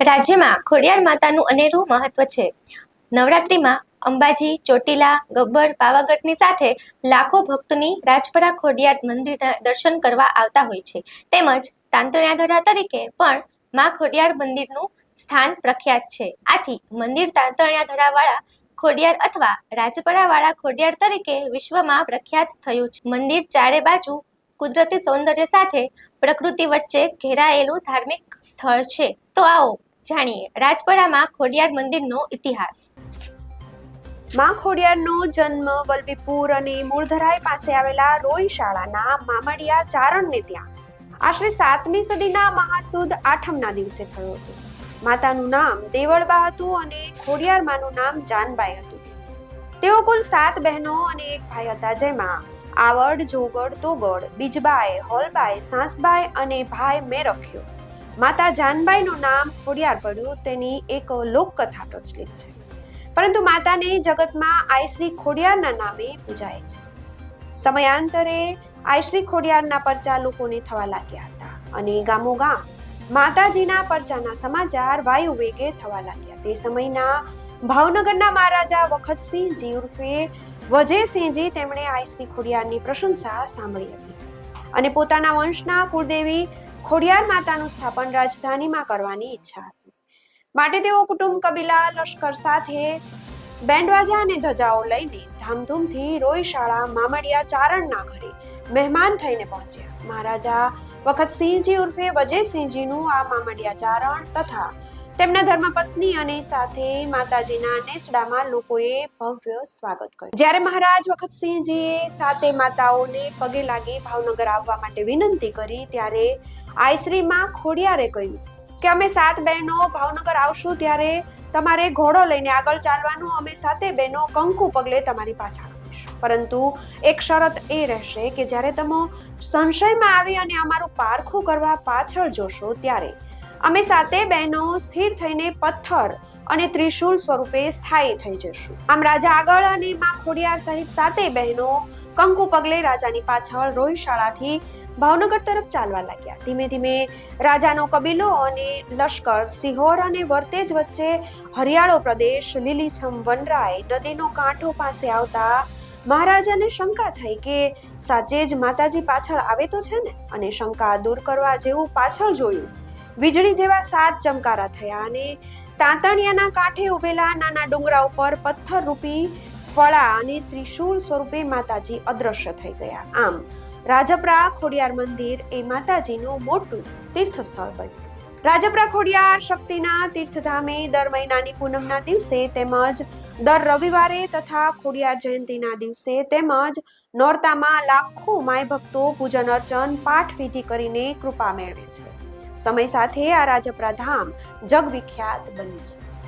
રાજ્યમાં ખોડિયાર માતાનું અનેરું મહત્વ છે. નવરાત્રિમાં અંબાજી, ચોટીલા, ગબ્બર, પાવાગઢની સાથે લાખો ભક્તની રાજપરા ખોડિયાર મંદિરના દર્શન કરવા આવતા હોય છે. તેમજ તાંતણિયાધરા તરીકે પણ માં ખોડિયાર મંદિરનું સ્થાન પ્રખ્યાત છે. આથી મંદિર તાંતણિયાધરાવાળા ખોડિયાર અથવા રાજપરાવાળા ખોડિયાર તરીકે વિશ્વમાં પ્રખ્યાત થયું છે. મંદિર ચારે બાજુ કુદરતી સૌંદર્ય સાથે પ્રકૃતિ વચ્ચે ઘેરાયેલું ધાર્મિક સ્થળ છે. તો આવો જાણીએ. રાજપરામાં ખોડિયાર મંદિરનો ઇતિહાસ. માં ખોડિયારનો જન્મ વલભીપુર અને મૂળધરાઈ પાસે આવેલા રોઈ શાળાના મામડિયા ચારણને ત્યાં. આશરે સાતમી સદીના મહાસુદ આઠમના દિવસે થયો હતો. માતાનું નામ દેવળબા હતું અને ખોડિયાર માનું નામ જાનબાઈ હતું. તેઓ કુલ સાત બહેનો અને એક ભાઈ હતા જેમાં આવડ, જોગડ, તોગડ બીજબાઈ હોલબાઈ સાસબાઈ અને ભાઈ મેરખ્યો. માતા જાનબાઈનું નામ ખોડિયાર પડ્યું, તેની એક લોકકથા પ્રચલિત છે. પરંતુ માતાને જગતમાં આયશ્રી ખોડિયારના નામે પૂજાય છે. સમયાંતરે આયશ્રી ખોડિયારના પરચા લોકોને થવા લાગ્યા હતા અને ગામો ગામ માતાજીના પરચાના સમાચાર વાયુ વેગે થવા લાગ્યા. તે સમયના ભાવનગરના મહારાજા વખતસિંહજી ઉર્ફે વજયસિંહજી તેમણે આયશ્રી ખોડિયારની પ્રશંસા સાંભળી હતી અને પોતાના વંશના કુળદેવી ખોડિયાર માતાનું સ્થાપન રાજધાનીમાં કરવાની ઈચ્છા હતી. માટે તેઓ કુટુંબ કબીલા, લશ્કર સાથે બેન્ડવાજા અને ધજાઓ લઈને ધામધૂમથી રોયશાળા, મામડિયા, ચારણના ઘરે મહેમાન થઈને પહોંચ્યા. મહારાજા વખતસિંહજી ઉર્ફે વજયસિંહજીનું આ મામડિયા ચારણ તથા તેમના ધર્મપત્ની અને સાથે માતાજીના નેસડામાં લોકોએ ભવ્ય સ્વાગત કર્યું. જ્યારે મહારાજ વખતસિંહજીએ સાતે માતાઓને પગે લાગી ભાવનગર આવવા માટે વિનંતી કરી, ત્યારે આઈશ્રીમાં ખોડિયારે કહ્યું કે, અમે સાત બહેનો ભાવનગર આવશું ત્યારે તમારે ઘોડો લઈને આગળ ચાલવાનું, અમે સાતે બહેનો કંકુ પગલે તમારી પાછળ પરંતુ એક શરત એ રહેશે કે જ્યારે તમે સંશયમાં આવી અને અમારું પારખું કરવા પાછળ જોશો, ત્યારે અમે સાતે બહેનો સ્થિર થઈને પથ્થર અને ત્રિશુલ સ્વરૂપે સ્થાયી થઈ જશું. આમ રાજા આગળ અને માં ખોડિયાર સહિત સાતે બહેનો કંકુ પગલે રાજાની પાછળ રોહિશાળાથી ભાવનગર તરફ ચાલવા લાગ્યા. ધીમે ધીમે રાજાનો કબીલો અને લશ્કર, સિહોર અને વર્તેજ વચ્ચે હરિયાળો પ્રદેશ લીલીછમ વનરાય નદીનો કાંઠો પાસે આવતા મહારાજાને શંકા થઈ કે સાચે જ માતાજી પાછળ આવે તો છે ને? અને શંકા દૂર કરવા જેવું પાછળ જોયું વીજળી જેવા સાત ચમકારા થયા અને તાંતણિયાના કાંઠે ઉભેલા નાના ડુંગરા ઉપર પથ્થર રૂપી ફળા અને ત્રિશૂળ સ્વરૂપે માતાજી અદ્રશ્ય થઈ ગયા. આમ, રાજપરા ખોડિયાર મંદિર એ માતાજીનું મોટું તીર્થસ્થળ બન્યું. રાજપરા ખોડિયાર શક્તિના તીર્થધામે દર મહિનાની પૂનમના દિવસે તેમજ દર રવિવારે તથા ખોડિયાર જયંતિના દિવસે તેમજ નોરતામાં લાખો માય ભક્તો પૂજન અર્ચન, પાઠ વિધિ કરીને કૃપા મેળવે છે. સમય સાથે આ રાજપરા ધામ જગવિખ્યાત બન્યું છે.